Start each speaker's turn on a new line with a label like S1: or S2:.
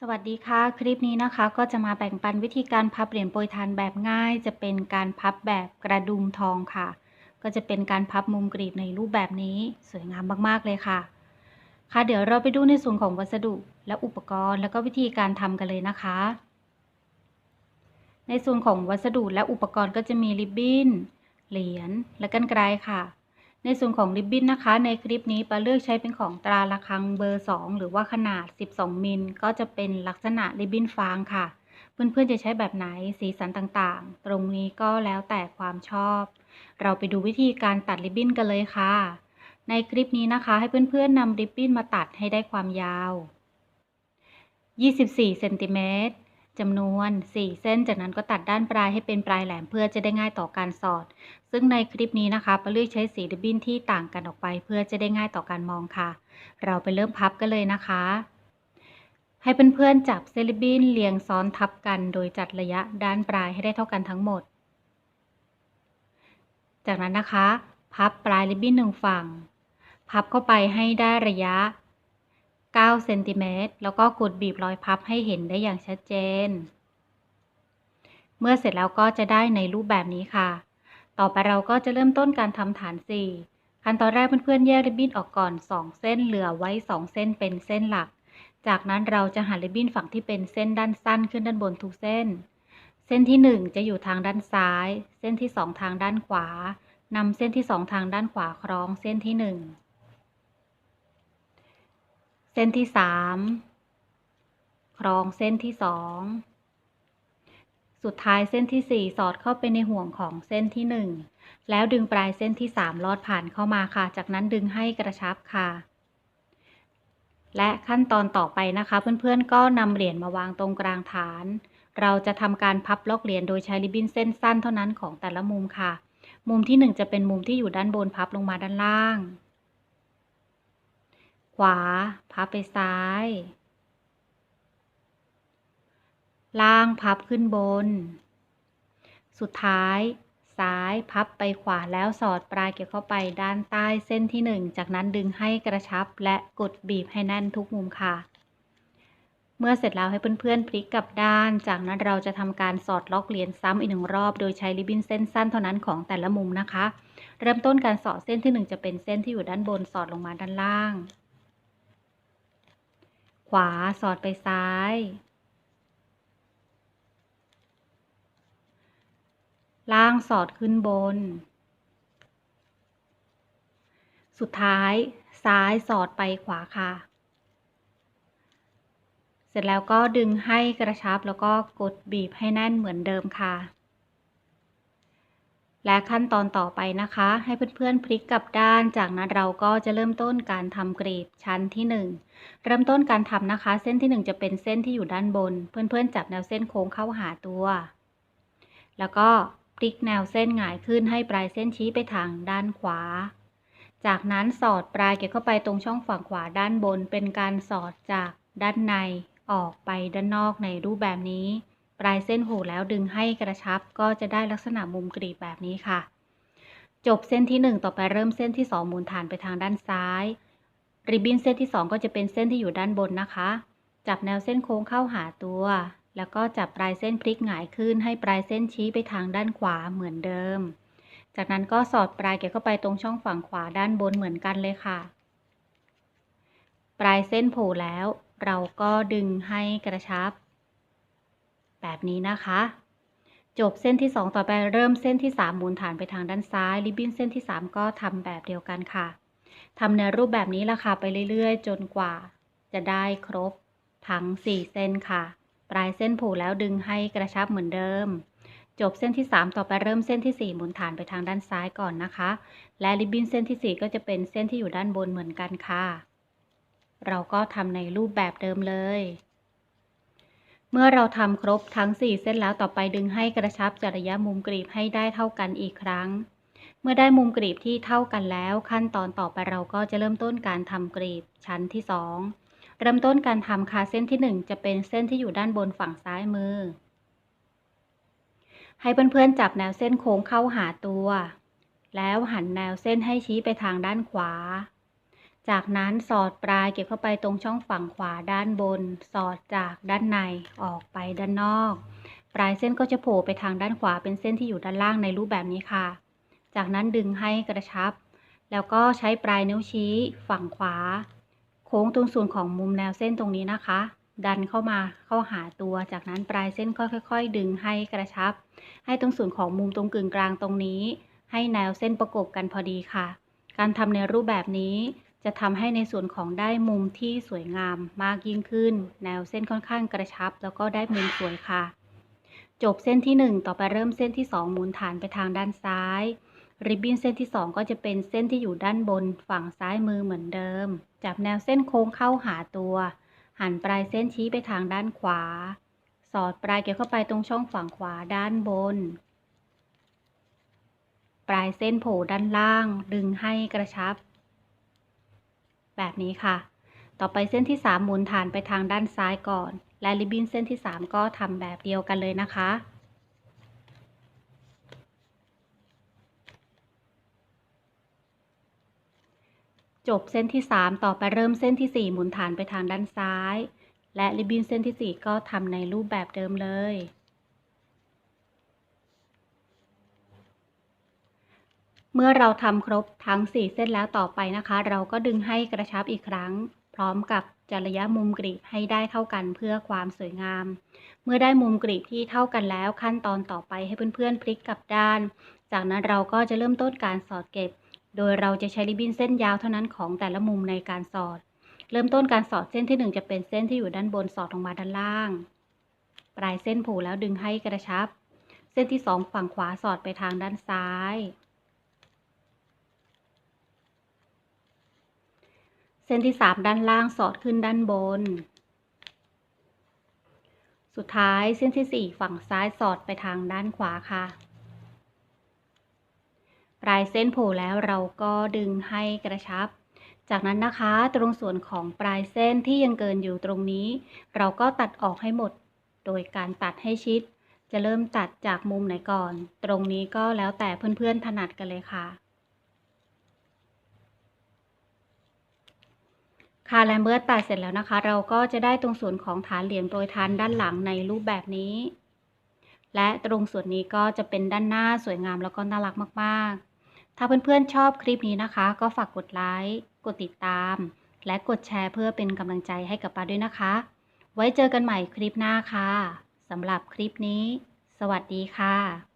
S1: สวัสดีค่ะ คลิปนี้นะคะก็จะมาแบ่งปันวิธีการพับเหรียญโปรยทานแบบง่าย จะเป็นการพับแบบกระดุมทองค่ะ ก็จะเป็นการพับมุมกรีบในรูปแบบนี้ สวยงามมากๆเลยค่ะ ค่ะเดี๋ยวเราไปดูในส่วนของวัสดุและอุปกรณ์แล้วก็วิธีการทำกันเลยนะคะ ในส่วนของวัสดุและอุปกรณ์ก็จะมีริบบิ้นเหรียญและกันไกรค่ะ ในส่วนของริบบิ้นนะคะ ในคลิปนี้ปาเลือกใช้เป็นของตราระฆังเบอร์ 2 หรือว่าขนาด 12 มิล ก็จะเป็นลักษณะริบบิ้นฟางค่ะ เพื่อนๆจะใช้แบบไหนสีสันต่างๆ ตรงนี้ก็แล้วแต่ความชอบ เราไปดูวิธีการตัดริบบิ้นกันเลยค่ะ ในคลิปนี้นะคะ ให้เพื่อนๆนำริบบิ้นมาตัดให้ได้ความยาว 24 เซนติเมตร จำนวน 4 เส้น จากนั้นก็ตัดด้านปลายให้เป็นปลายแหลมเพื่อจะได้ง่ายต่อการสอด ซึ่งในคลิปนี้นะคะปาเลือกใช้สีริบบิ้นที่ต่างกันออกไป เพื่อจะได้ง่ายต่อการมองค่ะ เราไปเริ่มพับกันเลยนะคะ ให้เพื่อนๆจับเซริบบิ้นเรียงซ้อนทับกัน โดยจัดระยะด้านปลายให้ได้เท่ากันทั้งหมด จากนั้นนะคะ พับปลายริบบิ้นหนึ่งฝั่ง พับเข้าไปให้ได้ระยะ 9เซนติเมตรแล้วก็กดบีบรอยพับให้เห็นได้อย่างชัดเจน เมื่อเสร็จแล้วก็จะได้ในรูปแบบนี้ค่ะ ต่อไปเราก็จะเริ่มต้นการทำฐาน 4 ขั้นตอนแรกเพื่อนๆแยกริบบิ้นออกก่อน 2 เส้นเหลือไว้ 2 เส้นเป็นเส้นหลัก จากนั้นเราจะหันริบบิ้นฝั่งที่เป็นเส้นด้านสั้นขึ้นด้านบนทุกเส้น เส้นที่ 1 จะอยู่ทางด้านซ้าย เส้นที่ 2 ทางด้านขวานำเส้นที่ 2 ทางด้านขวาคล้องเส้นที่ 1 ส้นที่สามครองเส้นที่สองสุดท้ายเส้นที่สี่สอดเข้าไปในห่วงของเส้นที่หนึ่งแล้วดึงปลายเส้นที่สามลอดผ่านเข้ามาค่ะ จากนั้นดึงให้กระชับค่ะ และขั้นตอนต่อไปนะคะ เพื่อนๆก็นำเหรียญมาวางตรงกลางฐาน เราจะทำการพับล็อกเหรียญโดยใช้ริบบิ้นเส้นสั้นเท่านั้นของแต่ละมุมค่ะ มุมที่ 1 จะเป็นมุมที่อยู่ด้านบนพับลงมาด้านล่าง ขวา พับไปซ้าย ล่างพับขึ้นบน สุดท้าย ซ้ายพับไปขวาแล้วสอดปลายเกี่ยวเข้าไปด้านใต้เส้นที่ 1 จากนั้นดึงให้กระชับและกดบีบให้แน่นทุกมุมค่ะเมื่อเสร็จแล้วให้เพื่อนๆพลิกกลับด้าน จากนั้นเราจะทำการสอดล็อกเหรียญซ้ำอีกหนึ่งรอบ โดยใช้ริบบิ้นเส้นสั้นเท่านั้นของแต่ละมุมนะคะ เริ่มต้นการสอดเส้นที่ 1 จะเป็นเส้นที่อยู่ด้านบนสอดลงมาด้านล่าง ขวาสอดไปซ้าย ล่างสอดขึ้นบน สุดท้ายซ้ายสอดไปขวาค่ะ เสร็จแล้วก็ดึงให้กระชับแล้วก็กดบีบให้แน่นเหมือนเดิมค่ะ และขั้นตอนต่อไปนะคะ ให้เพื่อนๆพลิกกลับด้าน จากนั้นเราก็จะเริ่มต้นการทำกรีบชั้นที่ 1 เริ่มต้นการทำนะคะ เส้นที่ 1 จะเป็นเส้นที่อยู่ด้านบน เพื่อนๆ จับแนวเส้นโค้งเข้าหาตัว แล้วก็พลิกแนวเส้นหงายขึ้นให้ปลายเส้นชี้ไปทางด้านขวา จากนั้นสอดปลายเก็บเข้าไปตรงช่องฝั่งขวาด้านบน เป็นการสอดจากด้านในออกไปด้านนอกในรูปแบบนี้ ปลายเส้นหูแล้วดึงให้กระชับก็จะได้ลักษณะมุมกรีบแบบนี้ค่ะ จบเส้นที่ 1 ต่อไปเริ่มเส้นที่ 2 หมุนฐานไปทางด้านซ้าย ริบบิ้นเส้นที่ 2 ก็จะเป็นเส้นที่อยู่ด้านบนนะคะ จับแนวเส้นโค้งเข้าหาตัว แล้วก็จับปลายเส้นพลิกหงายขึ้น ให้ปลายเส้นชี้ไปทางด้านขวาเหมือนเดิม จากนั้นก็สอดปลายเก็บเข้าไปตรงช่องฝั่งขวาด้านบนเหมือนกันเลยค่ะ ปลายเส้นโผล่แล้ว เราก็ดึงให้กระชับ แบบนี้นะคะ จบเส้นที่ 2 ต่อไปเริ่มเส้นที่ 3 หมุนฐานไปทางด้านซ้ายริบบิ้นเส้นที่ 3 ก็ทำแบบเดียวกันค่ะทำในรูปแบบนี้ละค่ะไปเรื่อยๆ จนกว่า จะได้ครบทั้ง 4 เส้นค่ะ ปลายเส้นผูกแล้วดึงให้กระชับเหมือนเดิม จบเส้นที่ 3 ต่อไปเริ่มเส้นที่ 4 หมุนฐานไปทางด้านซ้ายก่อนนะคะ และริบบิ้นเส้นที่ 4 ก็จะเป็นเส้นที่อยู่ด้านบนเหมือนกันค่ะ เราก็ทำในรูปแบบเดิมเลย เมื่อเราทำครบทั้ง 4 เส้นแล้วต่อไปดึงให้กระชับจากระยะมุมกรีบให้ได้เท่ากันอีกครั้ง เมื่อได้มุมกรีบที่เท่ากันแล้ว ขั้นตอนต่อไปเราก็จะเริ่มต้นการทำกรีบชั้นที่ 2 เริ่มต้นการทำคาเส้นที่ 1 จะเป็นเส้นที่อยู่ด้านบนฝั่งซ้ายมือ ให้เพื่อนๆจับแนวเส้นโค้งเข้าหาตัว แล้วหันแนวเส้นให้ชี้ไปทางด้านขวา จากนั้นสอดปลายเก็บเข้าไปตรงช่องฝั่งขวาด้านบน สอดจากด้านในออกไปด้านนอก ปลายเส้นก็จะโผล่ไปทางด้านขวาเป็นเส้นที่อยู่ด้านล่างในรูปแบบนี้ค่ะ จากนั้นดึงให้กระชับ แล้วก็ใช้ปลายนิ้วชี้ฝั่งขวา โค้งตรงส่วนของมุมแนวเส้นตรงนี้นะคะ ดันเข้ามาเข้าหาตัว จากนั้นปลายเส้นก็ค่อย ๆ ดึงให้กระชับ ให้ตรงส่วนของมุมตรงกึ่งกลางตรงนี้ ให้แนวเส้นประกบกันพอดีค่ะ การทำในรูปแบบนี้ จะทำให้ในส่วนของได้มุมที่สวยงามมากยิ่งขึ้น แนวเส้นค่อนข้างกระชับ แล้วก็ได้มุมสวยค่ะ จบเส้นที่ 1 ต่อไปเริ่มเส้นที่ 2 หมุนฐานไปทางด้านซ้าย ริบบิ้นเส้นที่ 2 ก็จะเป็นเส้นที่อยู่ด้านบนฝั่งซ้ายมือเหมือนเดิม จับแนวเส้นโค้งเข้าหาตัว หันปลายเส้นชี้ไปทางด้านขวา สอดปลายเกี่ยวเข้าไปตรงช่องฝั่งขวาด้านบนปลายเส้นโผล่ด้านล่าง ดึงให้กระชับ แบบนี้ค่ะ ต่อไปเส้นที่ 3 หมุนฐานไปทางด้านซ้ายก่อน และริบบิ้นเส้นที่ 3 ก็ทำแบบเดียวกันเลยนะคะ จบเส้นที่ 3 ต่อไปเริ่มเส้นที่ 4 หมุนฐานไปทางด้านซ้าย และริบบิ้นเส้นที่ 4 ก็ทำในรูปแบบเดิมเลย เมื่อเราทำครบทั้ง 4 เส้นแล้วต่อไปนะคะ เราก็ดึงให้กระชับอีกครั้ง พร้อมกับจัดระยะมุมกรีบให้ได้เท่ากันเพื่อความสวยงาม เมื่อได้มุมกรีบที่เท่ากันแล้วขั้นตอนต่อไปให้เพื่อนๆพลิกกลับด้าน จากนั้นเราก็จะเริ่มต้นการสอดเก็บ โดยเราจะใช้ริบบิ้นเส้นยาวเท่านั้นของแต่ละมุมในการสอด เริ่มต้นการสอดเส้นที่ 1 จะเป็นเส้นที่อยู่ด้านบนสอดลงมาด้านล่าง ปลายเส้นผล่แล้วดึงให้กระชับ เส้นที่ 2 ฝั่งขวาสอดไปทางด้านซ้าย เส้นที่3ด้านล่างสอดขึ้นด้านบน สุดท้ายเส้นที่4ฝั่งซ้ายสอดไปทางด้านขวาค่ะ ปลายเส้นโผล่แล้วเราก็ดึงให้กระชับ จากนั้นนะคะตรงส่วนของปลายเส้นที่ยังเกินอยู่ตรงนี้ เราก็ตัดออกให้หมด โดยการตัดให้ชิด จะเริ่มตัดจากมุมไหนก่อน ตรงนี้ก็แล้วแต่เพื่อนๆถนัดกันเลยค่ะ ค่ะและเมื่อตัดเสร็จแล้วนะคะ เราก็จะได้ตรงส่วนของฐานเหลี่ยมโปรยทานด้านหลังในรูปแบบนี้ และตรงส่วนนี้ก็จะเป็นด้านหน้าสวยงามแล้วก็น่ารักมากๆ ถ้าเพื่อนๆชอบคลิปนี้นะคะ ก็ฝากกดไลค์กดติดตาม และกดแชร์เพื่อเป็นกำลังใจให้กับป้าด้วยนะคะ ไว้เจอกันใหม่คลิปหน้าค่ะสำหรับคลิปนี้ สวัสดีค่ะ